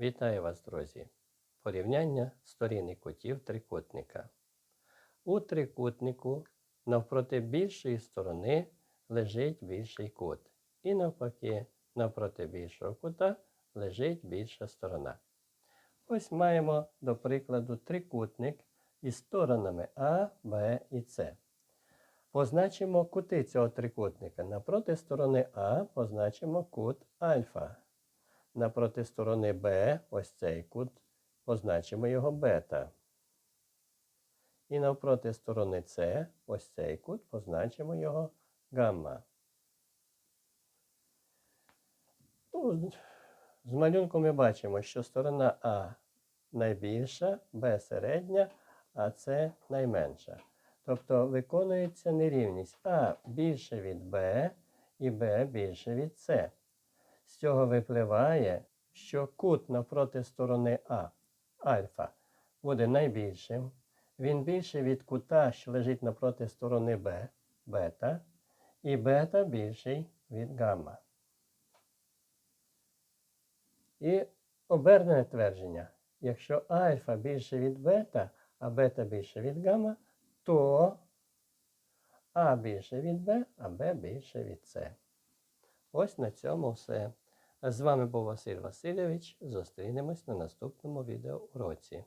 Вітаю вас, друзі! Порівняння сторін кутів трикутника. У трикутнику навпроти більшої сторони лежить більший кут. І навпаки, навпроти більшого кута лежить більша сторона. Ось маємо, до прикладу, трикутник із сторонами А, Б і С. Позначимо кути цього трикутника. Напроти сторони А позначимо кут альфа. Напроти сторони Б, ось цей кут, позначимо його бета. І навпроти сторони С, ось цей кут, позначимо його гамма. Ну, з малюнку ми бачимо, що сторона А найбільша, Б середня, а С найменша. Тобто виконується нерівність А більше від Б і Б більше від С. З цього випливає, що кут навпроти сторони А, альфа, буде найбільшим. Він більший від кута, що лежить навпроти сторони Б, бета, і бета більший від гамма. І обернене твердження. Якщо альфа більше від бета, а бета більше від гамма, то А більше від Б, а Б більше від С. Ось на цьому все. З вами був Василь Васильович. Зустрінемось на наступному відеоуроці.